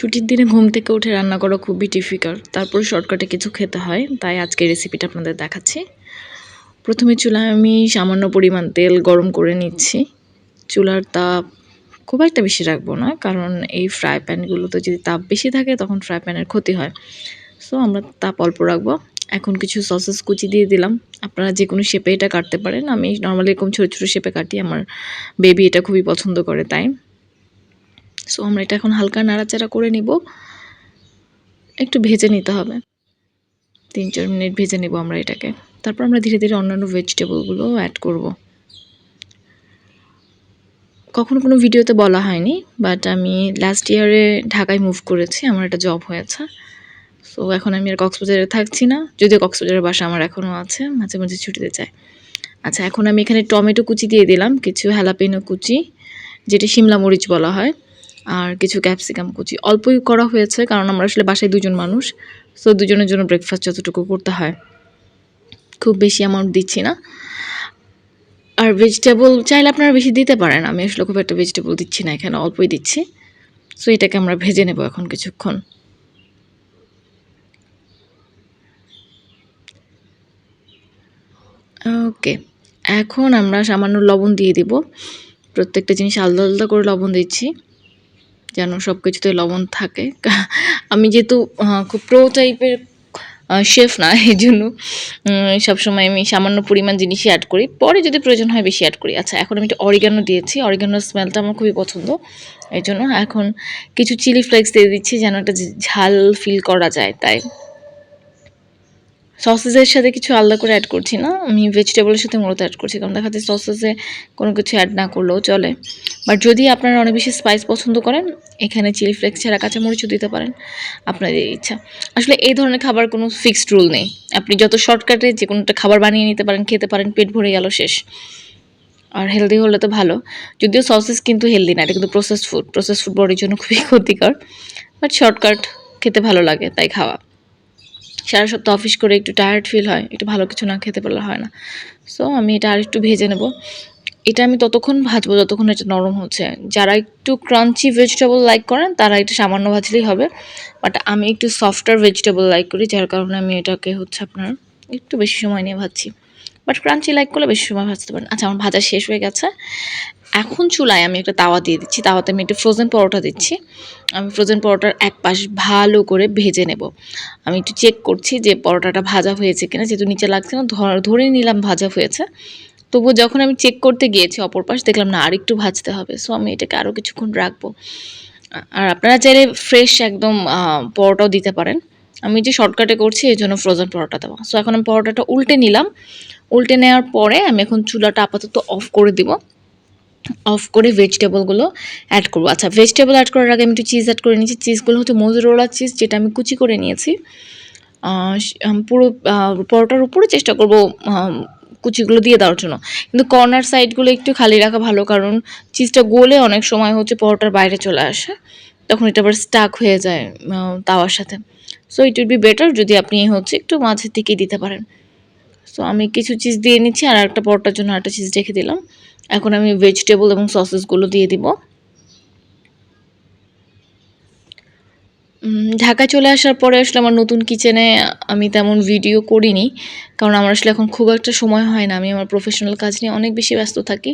ছুটির দিনে ঘুম থেকে উঠে রান্না করা খুবই ডিফিকাল্ট তারপরে শর্টকাটে কিছু খেতে হয়, তাই আজকে রেসিপিটা আপনাদের দেখাচ্ছি। প্রথমে চুলায় আমি সামান্য পরিমাণ তেল গরম করে নিচ্ছি। চুলার তাপ খুব একটা বেশি রাখব না, কারণ এই ফ্রাই প্যানগুলোতে যদি তাপ বেশি থাকে, তখন ফ্রাই প্যানের ক্ষতি হয়। সো আমরা তাপ অল্প রাখব। এখন কিছু সসেস কুচি দিয়ে দিলাম। আপনারা যে কোনো শেপে এটা কাটতে পারেন। আমি নর্মালি এরকম ছোটো ছোটো শেপে কাটি, আমার বেবি এটা খুবই পছন্দ করে, তাই। সো আমরা এটা এখন হালকা নাড়াচাড়া করে নিব। একটু ভেজে নিতে হবে। তিন চার মিনিট ভেজে নেব আমরা এটাকে। তারপর আমরা ধীরে ধীরে অন্যান্য ভেজিটেবলগুলো অ্যাড করব। কখনো কোনো ভিডিওতে বলা হয়নি বাট আমি লাস্ট ইয়ারে ঢাকায় মুভ করেছি, আমার একটা জব হয়েছে। সো এখন আমি আর কক্সবাজারে থাকছি না, যদিও কক্সবাজারের বাসা আমার এখনও আছে, মাঝে মাঝে ছুটিতে যাই। আচ্ছা এখন আমি এখানে টমেটো কুচি দিয়ে দিলাম, কিছু হ্যালাপেনো কুচি, যেটি শিমলা মরিচ বলা হয়। আর কিছু ক্যাপসিকাম কুচি। অল্পই করা হয়েছে, কারণ আমরা আসলে বাসায় দুজন মানুষ সো দুজনের জন্য ব্রেকফাস্ট যতটুকু করতে হয়। খুব বেশি অ্যামাউন্ট দিচ্ছি না। আর ভেজিটেবল চাইলে আপনারা বেশি দিতে পারেন, আমি আসলে খুব একটা ভেজিটেবল দিচ্ছি না এখানে, অল্পই দিচ্ছি। সো এটাকে আমরা ভেজে নেব এখন কিছুক্ষণ। ওকে এখন আমরা সামান্য লবণ দিয়ে দিব। প্রত্যেকটা জিনিস আলাদা আলাদা করে লবণ দিচ্ছি। যেন সব কিছুতে লবণ থাকে। আমি যেহেতু খুব প্রো টাইপের শেফ না, এই জন্য সবসময় আমি সামান্য পরিমাণ জিনিসই অ্যাড করি। পরে যদি প্রয়োজন হয় বেশি অ্যাড করি। আচ্ছা এখন আমি একটু অরিগানো দিয়েছি। অরিগানোর স্মেলটা আমার খুবই পছন্দ। এই জন্য এখন কিছু চিলি ফ্লেক্স দিয়ে দিচ্ছি যেন একটা ঝাল ফিল করা যায়, তাই। সসেসের সাথে কিছু আলাদা করে অ্যাড করছি না। আমি ভেজিটেবলের সাথে মূলত অ্যাড করছি, কারণ দেখা সসেসে কোনো কিছু অ্যাড না করলেও চলে। বাট যদি আপনারা অনেক বেশি স্পাইস পছন্দ করেন, এখানে চিলি ফ্লেক্স ছাড়া কাঁচামরিচও দিতে পারেন, আপনাদের ইচ্ছা। আসলে এই ধরনের খাবার কোনো ফিক্সড রুল নেই। আপনি যত শর্টকাটে যে কোনোটা খাবার বানিয়ে নিতে পারেন, খেতে পারেন, পেট ভরে গেল শেষ। আর হেলদি হলে তো ভালো। যদিও সসেস কিন্তু হেলদি না, এটা কিন্তু প্রসেস ফুড প্রসেস ফুড বডির জন্য খুবই ক্ষতিকর। বাট শর্টকাট খেতে ভালো লাগে, তাই খাওয়া। সারা সপ্তাহ অফিস করে একটু টায়ার্ড ফিল হয়, একটু ভালো কিছু না খেতে পারলে হয় না। সো আমি এটা আর একটু ভেজে নেব। এটা আমি ততক্ষণ ভাজবো যতক্ষণ এটা নরম হচ্ছে। যারা একটু ক্রাঞ্চি ভেজিটেবল লাইক করেন, তারা একটু সামান্য ভাজলেই হবে। বাট আমি একটু সফটার ভেজিটেবল লাইক করি, যার কারণে আমি এটাকে হচ্ছে আপনার একটু বেশি সময় নিয়ে ভাজছি। বাট ক্রাঞ্চি লাইক করলে বেশি সময় ভাজতে পারেন। আচ্ছা আমার ভাজা শেষ হয়ে গেছে। এখন চুলায় আমি একটা তাওয়া দিয়ে দিচ্ছি। তাওয়াতে আমি একটু ফ্রোজেন পরোটা দিচ্ছি। আমি ফ্রোজেন পরোটার এক পাশ ভালো করে ভেজে নেব। আমি একটু চেক করছি যে পরোটাটা ভাজা হয়েছে কিনা। যেহেতু নিচে লাগছে না ধরে নিলাম ভাজা হয়েছে। তবুও যখন আমি চেক করতে গিয়েছি অপর পাশ, দেখলাম না, আর একটু ভাজতে হবে। সো আমি এটাকে আরও কিছুক্ষণ রাখব। আর আপনারা চাইলে ফ্রেশ একদম পরোটাও দিতে পারেন। আমি যে শর্টকাটে করছি, এই জন্য ফ্রোজেন পরোটা দেওয়া। সো এখন আমি পরোটাটা উল্টে নিলাম। উল্টে নেওয়ার পরে আমি এখন চুলাটা আপাতত অফ করে দিব। অফ করে ভেজিটেবলগুলো অ্যাড করব। আচ্ছা ভেজিটেবল অ্যাড করার আগে আমি একটু চিজ অ্যাড করে নিয়েছি চিজগুলো হচ্ছে মোজরোলা চিজ যেটা আমি কুচি করে নিয়েছি। পুরো পরোটার উপরে চেষ্টা করব কুচিগুলো দিয়ে দেওয়ার জন্য। কিন্তু কর্নার সাইডগুলো একটু খালি রাখা ভালো, কারণ চিজটা গলে অনেক সময় হচ্ছে পরোটার বাইরে চলে আসে। তখন এটা আবার স্টাক হয়ে যায় তাওয়ার সাথে। So it would be better যদি আপনি হচ্ছে একটু মাঝের দিকেই দিতে পারেন। সো আমি কিছু চিজ দিয়ে নিচ্ছি, আর একটা পরোটার জন্য একটা চিজ রেখে দিলাম। এখন আমি ভেজিটেবল এবং সসেসগুলো দিয়ে দিব। ঢাকা চলে আসার পরে আসলে আমার নতুন কিচেনে আমি তেমন ভিডিও করিনি, কারণ আমার আসলে এখন খুব একটা সময় হয় না। আমি আমার প্রফেশনাল কাজ নিয়ে অনেক বেশি ব্যস্ত থাকি,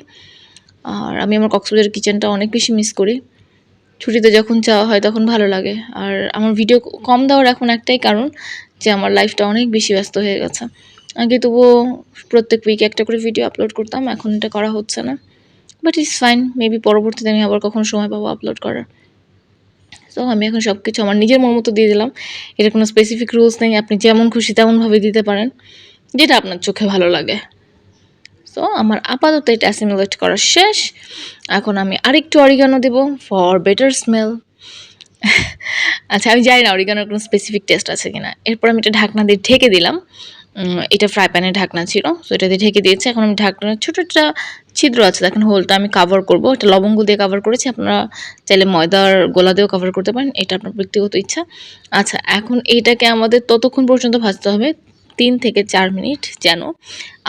আর আমি আমার কক্সবাজার কিচেনটা অনেক বেশি মিস করি। ছুটিতে যখন যাওয়া হয় তখন ভালো লাগে। আর আমার ভিডিও কম দেওয়ার এখন একটাই কারণ যে আমার লাইফটা অনেক বেশি ব্যস্ত হয়ে গেছে। আগে তবুও প্রত্যেক উইকে একটা করে ভিডিও আপলোড করতাম, এখন এটা করা হচ্ছে না। বাট ইটস ফাইন মেবি পরবর্তীতে আমি আবার কখনো সময় পাবো আপলোড করার। তো আমি এখন সব কিছু আমার নিজের মন মতো দিয়ে দিলাম। এটা কোনো স্পেসিফিক রুলস নেই, আপনি যেমন খুশি তেমনভাবে দিতে পারেন, যেটা আপনার চোখে ভালো লাগে। তো আমার আপাতত এটা অ্যাসিমুলেট করা শেষ। এখন আমি আরেকটু অরিগানো দেবো ফর বেটার স্মেল আচ্ছা আমি জানি না অরিগানোর কোনো স্পেসিফিক টেস্ট আছে কিনা। এরপর আমি এটা ঢাকনা দিয়ে ঢেকে দিলাম। এটা ফ্রাই প্যানের ঢাকনা ছিল, তো এটা দিয়ে ঢেকে দিয়েছি। এখন আমি ঢাকনা ছোটো একটা ছিদ্র আছে, দেখেন হোলটা আমি কাভার করব। এটা লবঙ্গ দিয়ে কাভার করেছি, আপনারা চাইলে ময়দার গোলা দিয়েও কাভার করতে পারেন, এটা আপনার ব্যক্তিগত ইচ্ছা। আচ্ছা এখন এইটাকে আমাদের ততক্ষণ পর্যন্ত ভাজতে হবে, তিন থেকে চার মিনিট যেন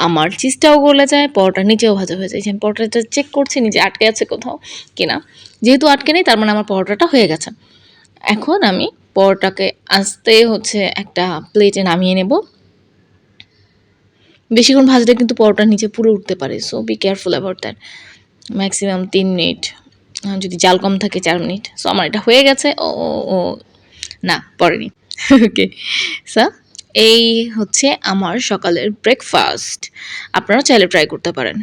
আমার চিজটাও গলে যায়, পরোটা নিচেও ভাজা হয়ে যায়। আমি পরোটাটা চেক করছি, নিজে আটকে আছে কোথাও কিনা। যেহেতু আটকে নেই, তার মানে আমার পরোটাটা হয়ে গেছে। এখন আমি পরোটাকে আস্তে হচ্ছে একটা প্লেটে নামিয়ে নেব। বেশিক্ষণ ভাজলে কিন্তু পরোটার নিচে পুরো উঠতে পারে so be careful about that maximum তিন মিনিট যদি জাল কম থাকে চার মিনিট। সো আমার এটা হয়ে গেছে ও ও, ও না পরেনি ওকে সো এই হচ্ছে আমার সকালের ব্রেকফাস্ট আপনারা চাইলে ট্রাই করতে পারেন।